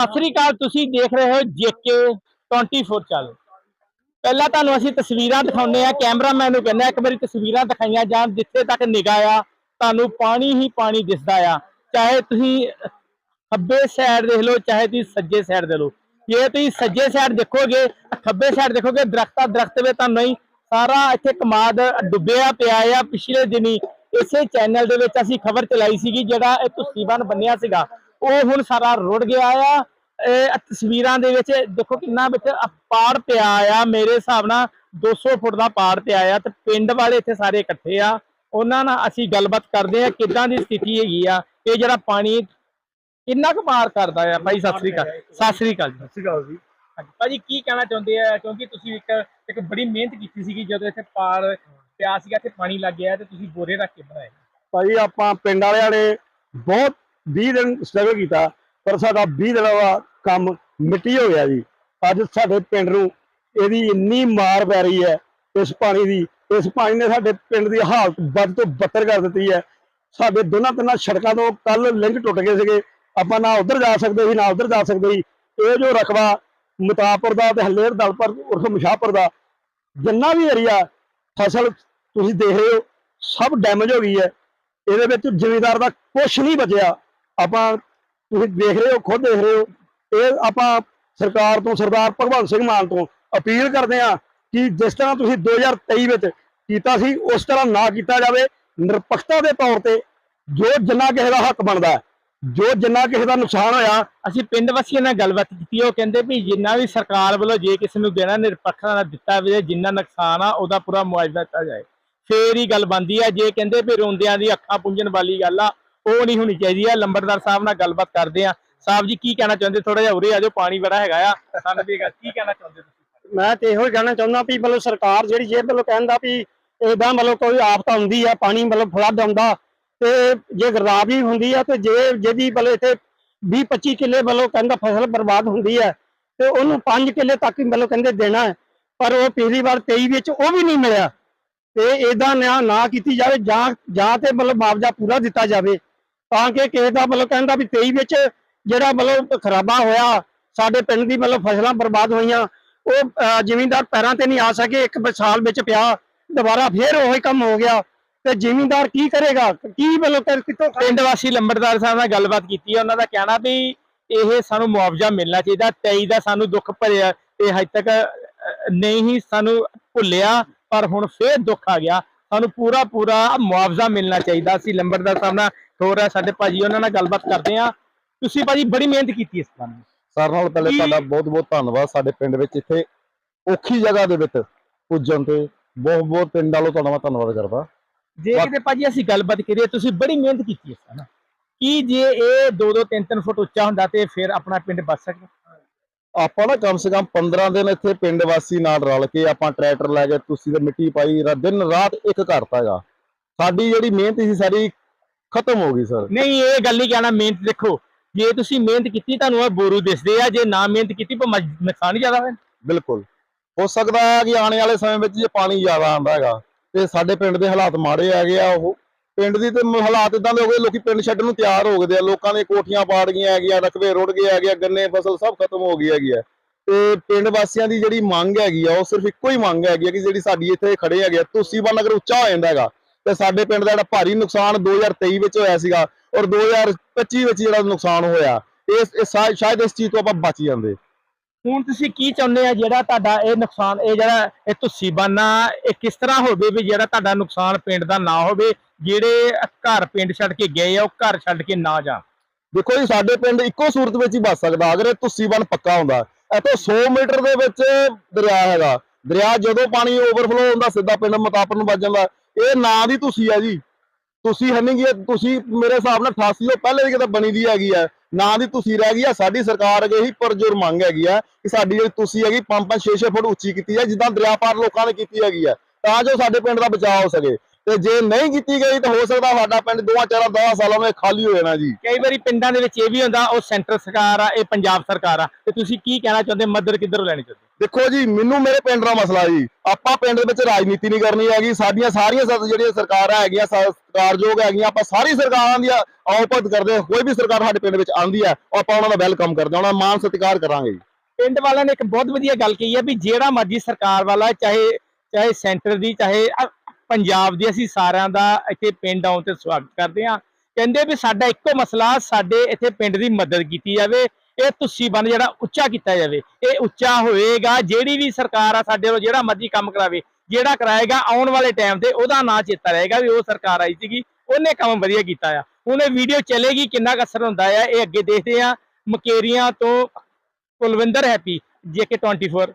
ਸਤਿ ਸ੍ਰੀ ਅਕਾਲ, ਤੁਸੀਂ ਦੇਖ ਰਹੇ ਹੋ ਜੇਕੇ 24 ਚੈਨਲ ਪਹਿਲਾਂ ਤੁਹਾਨੂੰ ਅਸੀਂ ਤਸਵੀਰਾਂ ਦਿਖਾਉਂਦੇ ਆ ਕੈਮਰਾਮੈਨ ਨੂੰ ਕਹਿੰਦਾ ਇੱਕ ਵਾਰੀ ਤਸਵੀਰਾਂ ਦਿਖਾਈਆਂ ਜਾਣ, ਜਿੱਥੇ ਤੱਕ ਨਿਗਾਹ ਆ, ਤੁਹਾਨੂੰ ਪਾਣੀ ਹੀ ਪਾਣੀ ਦਿਸਦਾ ਆ। ਚਾਹੇ ਤੁਸੀਂ ਖੱਬੇ ਸਾਈਡ ਦੇਖ ਲਓ, ਚਾਹੇ ਤੁਸੀਂ ਸੱਜੇ ਸਾਈਡ ਦੇ ਲਓ। ਜੇ ਤੁਸੀਂ ਸੱਜੇ ਸਾਈਡ ਦੇਖੋਗੇ, ਖੱਬੇ ਸਾਈਡ ਦੇਖੋਗੇ, ਦਰਖਤਾਂ ਦਰਖਤ ਵੇ ਤੁਹਾਨੂੰ ਨਹੀਂ, ਸਾਰਾ ਇੱਥੇ ਕਮਾਦ ਡੁੱਬਿਆ ਪਿਆ ਆ ਪਿਛਲੇ ਦਿਨੀ। ਇਸੇ ਚੈਨਲ ਦੇ ਵਿੱਚ ਅਸੀਂ ਖਬਰ ਚਲਾਈ ਸੀਗੀ, ਜਿਹੜਾ ਇਹ ਤੁਸੀਬਨ ਬੰਨਿਆ ਸੀਗਾ। ਉਹ ਹੁਣ ਸਾਰਾ ਰੁੜ ਗਿਆ ਆ। ਇਹ ਤਸਵੀਰਾਂ ਦੇ ਵਿੱਚ ਦੇਖੋ ਕਿੰਨਾ ਵਿੱਚ ਪਾੜ ਪਿਆ ਆ। ਮੇਰੇ ਹਿਸਾਬ ਨਾਲ 200 ਫੁੱਟ ਦਾ ਪਾੜ ਪਿਆ ਆ ਤੇ ਪਿੰਡ ਵਾਲੇ ਇੱਥੇ ਸਾਰੇ ਇਕੱਠੇ ਆ। ਉਹਨਾਂ ਨਾਲ ਅਸੀਂ ਗੱਲਬਾਤ ਕਰਦੇ ਆ ਕਿੱਦਾਂ ਦੀ ਸਥਿਤੀ ਹੈਗੀ ਆ। ਇਹ ਜਿਹੜਾ ਪਾਣੀ ਕਿੰਨਾ ਕੁ ਮਾਰ ਕਰਦਾ ਆ ਭਾਈ ਸਤਿ ਸ੍ਰੀ ਅਕਾਲ। ਸਤਿ ਸ੍ਰੀ ਅਕਾਲ ਜੀ। ਸ੍ਰੀ ਅਕਾਲ ਜੀ। ਭਾਜੀ ਕੀ ਕਹਿਣਾ ਚਾਹੁੰਦੇ ਆ? ਕਿਉਂਕਿ ਤੁਸੀਂ ਇੱਕ ਇੱਕ ਬੜੀ ਮਿਹਨਤ ਕੀਤੀ ਸੀਗੀ ਜਦੋਂ ਇੱਥੇ ਪਾਰ ਪਿਆ ਸੀਗਾ ਇੱਥੇ ਪਾਣੀ ਲੱਗ ਗਿਆ ਤੇ ਤੁਸੀਂ ਬੋਰੇ ਰੱਖ ਕੇ ਬਣਾਏ। ਭਾਈ ਆਪਾਂ ਪਿੰਡ ਵਾਲਿਆਂ ਨੇ ਬਹੁਤ 20 ਦਿਨ ਸਟਰਗਲ ਕੀਤਾ, ਪਰ ਸਾਡਾ 20 ਦਿਨਾਂ ਦਾ ਕੰਮ ਮਿੱਟੀ ਹੋ ਗਿਆ ਜੀ। ਅੱਜ ਸਾਡੇ ਪਿੰਡ ਨੂੰ ਇਹਦੀ ਇੰਨੀ ਮਾਰ ਪੈ ਰਹੀ ਹੈ, ਇਸ ਪਾਣੀ ਦੀ, ਇਸ ਪਾਣੀ ਨੇ ਸਾਡੇ ਪਿੰਡ ਦੀ ਹਾਲਤ ਵੱਧ ਤੋਂ ਬੱਤਰ ਕਰ ਦਿੱਤੀ ਹੈ। ਸਾਡੇ ਦੋਨਾਂ ਤਿੰਨਾਂ ਸੜਕਾਂ ਤੋਂ ਕੱਲ ਲਿੰਕ ਟੁੱਟ ਗਏ ਸੀਗੇ। ਆਪਾਂ ਨਾ ਉਧਰ ਜਾ ਸਕਦੇ ਸੀ, ਨਾ ਉਧਰ ਜਾ ਸਕਦੇ ਸੀ। ਇਹ ਜੋ ਰਕਬਾ ਮਤਾਪੁਰ ਦਾ ਤੇ ਹਲੇਰ ਦਲਪੁਰ ਉਰਫ ਮਸ਼ਾਹਪੁਰ ਦਾ, ਜਿੰਨਾ ਵੀ ਏਰੀਆ ਫਸਲ ਤੁਸੀਂ ਦੇਖ ਰਹੇ ਹੋ, ਸਭ ਡੈਮੇਜ ਹੋ ਗਈ ਹੈ। ਇਹਦੇ ਵਿੱਚ ਜ਼ਿਮੀਂਦਾਰ ਦਾ ਕੁਝ ਨਹੀਂ ਬਚਿਆ। ਆਪਾਂ ਤੁਸੀਂ ਦੇਖ ਰਹੇ ਹੋ, ਖੁਦ ਦੇਖ ਰਹੇ ਹੋ, ਇਹ ਆਪਾਂ ਸਰਕਾਰ ਤੋਂ, ਸਰਦਾਰ ਭਗਵੰਤ ਸਿੰਘ ਮਾਨ ਤੋਂ ਅਪੀਲ ਕਰਦੇ ਆ ਕਿ ਜਿਸ ਤਰ੍ਹਾਂ ਤੁਸੀਂ 2023 ਵਿੱਚ ਕੀਤਾ ਸੀ, ਉਸ ਤਰ੍ਹਾਂ ਨਾ ਕੀਤਾ ਜਾਵੇ। ਨਿਰਪੱਖਤਾ ਦੇ ਤੌਰ ਤੇ ਜੋ ਜਿੰਨਾ ਕਿਸੇ ਦਾ ਹੱਕ ਬਣਦਾ, ਜੋ ਜਿੰਨਾ ਕਿਸੇ ਦਾ ਨੁਕਸਾਨ ਹੋਇਆ, ਅਸੀਂ ਪਿੰਡ ਵਾਸੀਆਂ ਨਾਲ ਗੱਲਬਾਤ ਕੀਤੀ, ਉਹ ਕਹਿੰਦੇ ਵੀ ਜਿੰਨਾ ਵੀ ਸਰਕਾਰ ਵੱਲੋਂ ਜੇ ਕਿਸੇ ਨੂੰ ਦੇਣਾ ਨਿਰਪੱਖਤਾ ਨਾਲ ਦਿੱਤਾ ਜਾਵੇ ਜਿੰਨਾ ਨੁਕਸਾਨ ਆ, ਉਹਦਾ ਪੂਰਾ ਮੁਆਵਜ਼ਾ ਦਿੱਤਾ ਜਾਏ। ਫੇਰ ਹੀ ਗੱਲ ਬਣਦੀ ਆ, ਜੇ ਕਹਿੰਦੇ ਵੀ ਰੋਂਦਿਆਂ ਦੀ ਅੱਖਾਂ ਪੁੰਝਣ ਵਾਲੀ ਗੱਲ ਆ ਉਹ ਨਹੀਂ ਹੋਣੀ ਚਾਹੀਦੀ ਆ। ਲੰਬੜਦਾਰ ਸਾਹਿਬ ਨਾਲ ਗੱਲਬਾਤ ਕਰਦੇ ਆ। ਸਾਹਿਬ ਜੀ, ਕੀ ਕਹਿਣਾ ਚਾਹੁੰਦੇ? ਥੋੜਾ ਜਿਹਾ ਉਰੇ ਆ ਜਾਓ, ਪਾਣੀ ਬੜਾ ਹੈਗਾ ਆ। ਸਾਨੂੰ ਵੀ ਹੈਗਾ। ਕੀ ਕਹਿਣਾ ਚਾਹੁੰਦੇ ਤੁਸੀਂ? ਮੈਂ ਤੇ ਇਹੋ ਕਹਿਣਾ ਚਾਹੁੰਦਾ ਵੀ ਮਤਲਬ ਸਰਕਾਰ ਜਿਹੜੀ ਜੇ ਮਤਲਬ ਕਹਿੰਦਾ ਵੀ ਇਦਾਂ ਮਤਲਬ ਕੋਈ ਆਫਤ ਆਉਂਦੀ ਆ, ਪਾਣੀ ਮਤਲਬ ਫਲੱਡ ਆਉਂਦਾ, ਤੇ ਜੇ ਗਰਦਾਵਰੀ ਹੁੰਦੀ ਆ, ਤੇ ਜੇ ਜਿਹਦੀ ਮਤਲਬ ਇੱਥੇ 20 25 ਕਿੱਲੇ ਮਤਲਬ ਕਹਿੰਦਾ ਫਸਲ ਬਰਬਾਦ ਹੁੰਦੀ ਹੈ ਤੇ ਉਹਨੂੰ 5 ਕਿੱਲੇ ਤੱਕ ਹੀ ਮਤਲਬ ਕਹਿੰਦੇ ਦੇਣਾ ਪਰ ਉਹ ਪਿਛਲੀ ਵਾਰ 23 ਵਿੱਚ ਉਹ ਵੀ ਨਹੀਂ ਮਿਲਿਆ। ਤੇ ਇਦਾਂ ਨਾ ਨਾ ਕੀਤੀ ਜਾਵੇ, ਜਾਂ ਜਾਂ ਤੇ ਮਤਲਬ ਮੁਆਵਜ਼ਾ ਪੂਰਾ ਦਿੱਤਾ ਜਾਵੇ। ਤਾਂ ਕਿ ਕਿਸੇ ਦਾ ਮਤਲਬ ਕਹਿੰਦਾ ਵੀ 23 ਵਿੱਚ ਜਿਹੜਾ ਮਤਲਬ ਖਰਾਬਾ ਹੋਇਆ ਸਾਡੇ ਪਿੰਡ ਦੀ ਮਤਲਬ ਫਸਲਾਂ ਬਰਬਾਦ ਹੋਈਆਂ ਉਹ ਅਹ, ਜ਼ਿਮੀਂਦਾਰ ਪੈਰਾਂ ਤੇ ਨਹੀਂ ਆ ਸਕੇ ਇੱਕ ਸਾਲ ਵਿੱਚ ਪਿਆ ਦੁਬਾਰਾ ਫੇਰ ਉਹੀ ਕੰਮ ਹੋ ਗਿਆ। ਤੇ ਜ਼ਿਮੀਂਦਾਰ ਕੀ ਕਰੇਗਾ? ਕੀ ਮਤਲਬ ਕਰ- ਕਿੱਥੋਂ ਪਿੰਡ ਵਾਸੀ ਲੰਬੜਦਾਰ ਸਾਹਿਬ ਨਾਲ ਗੱਲਬਾਤ ਕੀਤੀ ਹੈ ਉਹਨਾਂ ਦਾ ਕਹਿਣਾ ਵੀ ਇਹ ਸਾਨੂੰ ਮੁਆਵਜ਼ਾ ਮਿਲਣਾ ਚਾਹੀਦਾ 23 ਦਾ ਸਾਨੂੰ ਦੁੱਖ ਭਰਿਆ ਇਹ ਹਜੇ ਤੱਕ ਨਹੀਂ ਸਾਨੂੰ ਭੁੱਲਿਆ ਪਰ ਹੁਣ ਫੇਰ ਦੁੱਖ ਆ ਗਿਆ। ਸਾਨੂੰ ਪੂਰਾ ਪੂਰਾ ਮੁਆਵਜ਼ਾ ਮਿਲਣਾ ਚਾਹੀਦਾ ਸੀ ਲੰਬੜਦਾਰ ਸਾਹਿਬ ਨਾਲ। ਹੋਰ ਆ ਸਾਡੇ ਭਾਜੀ ਉਹਨਾਂ ਨਾਲ ਗੱਲਬਾਤ ਕਰਦੇ ਆ ਤੁਸੀਂ ਭਾਜੀ ਬੜੀ ਮਿਹਨਤ ਕੀਤੀ ਇਸ ਕੰਮ ਨੂੰ ਸਾਰਿਆਂ ਨਾਲ ਪਹਿਲੇ ਤੁਹਾਡਾ ਬਹੁਤ ਬਹੁਤ ਧੰਨਵਾਦ ਸਾਡੇ ਪਿੰਡ ਵਿੱਚ ਇੱਥੇ ਔਖੀ ਜਗ੍ਹਾ ਦੇ ਵਿੱਚ ਪੁੱਜਣ ਤੇ। ਬਹੁਤ ਬਹੁਤ ਪਿੰਡ ਵਾਲੋਂ ਤੁਹਾਡਾ ਮੈਂ ਧੰਨਵਾਦ ਕਰਦਾ। ਜੇ ਕਿਤੇ ਭਾਜੀ ਅਸੀਂ ਗੱਲਬਾਤ ਕਰੀਏ ਤੁਸੀਂ ਬੜੀ ਮਿਹਨਤ ਕੀਤੀ ਇਸ ਤਰ੍ਹਾਂ ਕੀ ਜੇ ਇਹ 2-2 3-3 ਫੁੱਟ ਉੱਚਾ ਹੁੰਦਾ ਤੇ ਫਿਰ ਆਪਣਾ ਪਿੰਡ ਬਚ ਸਕਦਾ? ਆਪਾਂ ਨਾ ਕਮ ਸੇ ਕਮ 15 ਦਿਨ ਇੱਥੇ ਪਿੰਡ ਵਾਸੀ ਨਾਲ ਰਲ ਕੇ ਆਪਾਂ ਟਰੈਕਟਰ ਲੈ ਕੇ ਤੁਸੀਂ ਤੇ ਮਿੱਟੀ ਪਾਈ ਦਿਨ ਰਾਤ ਇੱਕ ਕਰਤਾ ਹੈਗਾ। ਸਾਡੀ ਜਿਹੜੀ ਮਿਹਨਤ ਸੀ ਸਾਰੀ ਖਤਮ ਹੋ ਗਈ ਸਰ। ਨਹੀਂ ਇਹ ਗੱਲ ਨਹੀਂ ਕਹਿਣਾ ਮਿਹਨਤ ਦੇਖੋ। ਜੇ ਤੁਸੀਂ ਮਿਹਨਤ ਕੀਤੀ ਤੁਹਾਨੂੰ ਉਹ ਬੋਰੂ ਦਿਸਦੇ ਆ। ਜੇ ਨਾ ਮਿਹਨਤ ਕੀਤੀ ਪਰ ਨੁਕਸਾਨ ਹੀ ਜ਼ਿਆਦਾ ਹੋਇਆ। ਬਿਲਕੁਲ। ਹੋ ਸਕਦਾ ਹੈ ਕਿ ਆਉਣ ਵਾਲੇ ਸਮੇਂ ਵਿੱਚ ਜੇ ਪਾਣੀ ਜ਼ਿਆਦਾ ਆਉਂਦਾ ਹੈਗਾ ਤੇ ਸਾਡੇ ਪਿੰਡ ਦੇ ਹਾਲਾਤ ਮਾੜੇ ਹੈਗੇ ਆ ਉਹ। ਪਿੰਡ ਦੀ ਤੇ ਹਾਲਾਤ ਇਦਾਂ ਦੇ ਹੋ ਗਏ ਲੋਕੀ ਪਿੰਡ ਛੱਡਣ ਨੂੰ ਤਿਆਰ ਹੋ ਗਏ ਆ। ਲੋਕਾਂ ਦੇ ਕੋਠੀਆਂ ਪਾੜ ਗਈਆਂ ਹੈਗੀਆਂ ਰਕਬੇ ਰੁੜ ਗਏ ਹੈਗੇ ਗੰਨੇ ਫਸਲ ਸਭ ਖਤਮ ਹੋ ਗਈ ਹੈਗੀ ਆ। ਤੇ ਪਿੰਡ ਵਾਸੀਆਂ ਦੀ ਜਿਹੜੀ ਮੰਗ ਹੈਗੀ ਆ ਉਹ ਸਿਰਫ ਇੱਕੋ ਹੀ ਮੰਗ ਹੈਗੀ ਆ ਕਿ ਜਿਹੜੀ ਸਾਡੀ ਇੱਥੇ ਖੜੇ ਹੈਗੇ ਆ ਤੁਸੀਂ ਬੰਨ ਅਗਰ ਉੱਚਾ ਹੋ ਜਾਂਦਾ ਹੈਗਾ ਤੇ ਸਾਡੇ ਪਿੰਡ ਦਾ ਜਿਹੜਾ ਭਾਰੀ ਨੁਕਸਾਨ 2023 ਵਿੱਚ ਹੋਇਆ ਸੀਗਾ ਔਰ 2025 ਵਿੱਚ ਜਿਹੜਾ ਨੁਕਸਾਨ ਹੋਇਆ ਇਸ ਸ਼ਾਇਦ ਇਸ ਚੀਜ਼ ਤੋਂ ਆਪਾਂ ਬਚ ਜਾਂਦੇ। ਹੁਣ ਤੁਸੀਂ ਕੀ ਚਾਹੁੰਦੇ ਆ ਜਿਹੜਾ ਤੁਹਾਡਾ ਇਹ ਨੁਕਸਾਨ ਇਹ ਜਿਹੜਾ ਇਹ ਤੁਸੀਂ ਬਾਨਾ ਇਹ ਕਿਸ ਤਰ੍ਹਾਂ ਹੋਵੇ ਵੀ ਜਿਹੜਾ ਤੁਹਾਡਾ ਨੁਕਸਾਨ ਪਿੰਡ ਦਾ ਨਾ ਹੋਵੇ ਜਿਹੜੇ ਘਰ ਪਿੰਡ ਛੱਡ ਕੇ ਗਏ ਆ ਉਹ ਘਰ ਛੱਡ ਕੇ ਨਾ ਜਾਣ? ਦੇਖੋ ਜੀ ਸਾਡੇ ਪਿੰਡ ਇੱਕੋ ਸੂਰਤ ਵਿੱਚ ਹੀ ਬਚ ਸਕਦਾ ਅਗਰ ਇਹ ਤੁਸੀਂ ਬੰਨ ਪੱਕਾ ਹੁੰਦਾ ਇੱਥੋਂ 100 ਮੀਟਰ ਦੇ ਵਿੱਚ ਦਰਿਆ ਹੈਗਾ ਦਰਿਆ ਜਦੋਂ ਪਾਣੀ ਓਵਰਫਲੋ ਹੁੰਦਾ ਸਿੱਧਾ ਪਿੰਡ ਮਤਾਪਰ ਨੂੰ ਵੱਜ ਜਾਂਦਾ ਇਹ ਨਾਂ ਦੀ ਤੁਸੀਂ ਆ ਜੀ। ਤੁਸੀਂ ਹੈ ਨਹੀਂ ਤੁਸੀਂ ਮੇਰੇ ਹਿਸਾਬ ਨਾਲ 88 ਤੋਂ ਪਹਿਲੇ ਦੀ ਕਿਤੇ ਬਣੀ ਦੀ ਹੈਗੀ ਹੈ ਨਾਂ ਦੀ ਤੁਸੀਂ ਰਹਿ ਗਈ ਆ, ਸਾਡੀ ਸਰਕਾਰ ਅੱਗੇ ਹੀ ਪਰਜੁਰ ਮੰਗ ਹੈਗੀ ਆ ਕਿ ਸਾਡੀ ਜਿਹੜੀ ਤੁਸੀਂ ਹੈਗੀ 5-5 6-6 ਫੁੱਟ ਉੱਚੀ ਕੀਤੀ ਹੈ ਜਿੱਦਾਂ ਦਰਿਆ ਪਾਰ ਲੋਕਾਂ ਨੇ ਕੀਤੀ ਹੈਗੀ ਆ। ਤਾਂ ਜੋ ਸਾਡੇ ਪਿੰਡ ਦਾ ਬਚਾਅ ਹੋ ਸਕੇ। ਤੇ ਜੇ ਨਹੀਂ ਕੀਤੀ ਗਈ ਤਾਂ ਹੋ ਸਕਦਾ ਸਾਡਾ ਪਿੰਡ ਦੋਵਾਂ ਚਾਰਾਂ 10 ਸਾਲਾਂ ਵਿੱਚ ਖਾਲੀ ਹੋ ਜਾਣਾ ਜੀ। ਕਈ ਵਾਰੀ ਪਿੰਡਾਂ ਦੇ ਵਿੱਚ ਇਹ ਵੀ ਹੁੰਦਾ, ਉਹ ਸੈਂਟਰ ਸਰਕਾਰ ਆ, ਇਹ ਪੰਜਾਬ ਸਰਕਾਰ ਆ। ਤੇ ਤੁਸੀਂ ਕੀ ਕਹਿਣਾ ਚਾਹੁੰਦੇ? ਮਦਦ ਕਿੱਧਰੋਂ ਲੈਣੀ ਚਾਹੁੰਦੇ? ਦੇਖੋ ਜੀ, ਮੈਨੂੰ ਮੇਰੇ ਪਿੰਡ ਦਾ ਮਸਲਾ ਜੀ। ਆਪਾਂ ਪਿੰਡ ਦੇ ਵਿੱਚ ਰਾਜਨੀਤੀ ਨਹੀਂ ਕਰਨੀ ਹੈਗੀ। ਸਾਡੀਆਂ ਸਾਰੀਆਂ ਜਿਹੜੀਆਂ ਸਰਕਾਰਾਂ ਹੈਗੀਆਂ ਸ- ਹੈਗੀਆਂ, ਆਪਾਂ ਸਾਰੀ ਸਰਕਾਰਾਂ ਦੀ ਆਓ ਕਰਦੇ ਕੋਈ ਵੀ ਸਰਕਾਰ ਸਾਡੇ ਪਿੰਡ ਵਿੱਚ ਆਉਂਦੀ ਹੈ, ਆਪਾਂ ਉਹਨਾਂ ਦਾ ਵੈਲਕਮ ਕਰਦੇ ਉਹਨਾਂ ਮਾਨ ਸਤਿਕਾਰ ਕਰਾਂਗੇ ਜੀ। ਪਿੰਡ ਵਾਲਿਆਂ ਨੇ ਇੱਕ ਬਹੁਤ ਵਧੀਆ ਗੱਲ ਕਹੀ ਹੈ ਵੀ ਜਿਹੜਾ ਮਰਜ਼ੀ ਸਰਕਾਰ ਵਾਲਾ ਚਾਹੇ ਚਾਹੇ ਸੈਂਟਰ ਦੀ, ਚਾਹੇ ਪੰਜਾਬ ਦੀ, ਅਸੀਂ ਸਾਰਿਆਂ ਦਾ ਇੱਥੇ ਪਿੰਡ ਆਉਣ ਤੇ ਸਵਾਗਤ ਕਰਦੇ ਹਾਂ। ਕਹਿੰਦੇ ਵੀ ਸਾਡਾ ਇੱਕੋ ਮਸਲਾ, ਸਾਡੇ ਇੱਥੇ ਪਿੰਡ ਦੀ ਮਦਦ ਕੀਤੀ ਜਾਵੇ। ਇਹ ਤੁਸੀਂ ਬੰਨ ਜਿਹੜਾ ਉੱਚਾ ਕੀਤਾ ਜਾਵੇ। ਇਹ ਉੱਚਾ ਹੋਏਗਾ, ਜਿਹੜੀ ਵੀ ਸਰਕਾਰ ਆ ਸਾਡੇ ਵੱਲੋਂ ਜਿਹੜਾ ਮਰਜ਼ੀ ਕੰਮ ਕਰਾਵੇ, ਜਿਹੜਾ ਕਰਾਏਗਾ ਆਉਣ ਵਾਲੇ ਟਾਈਮ ਤੇ ਉਹਦਾ ਨਾਂ ਚੇਤਾ ਰਹੇਗਾ ਵੀ ਉਹ ਸਰਕਾਰ ਆਈ ਸੀਗੀ, ਉਹਨੇ ਕੰਮ ਵਧੀਆ ਕੀਤਾ ਆ। ਹੁਣ ਇਹ ਵੀਡੀਓ ਚੱਲੇਗੀ, ਕਿੰਨਾ ਕੁ ਅਸਰ ਹੁੰਦਾ ਆ, ਇਹ ਅੱਗੇ ਦੇਖਦੇ ਆ। ਮਕੇਰੀਆਂ ਤੋਂ ਕੁਲਵਿੰਦਰ ਹੈਪੀ, ਜੇ ਜੇਕੇ 24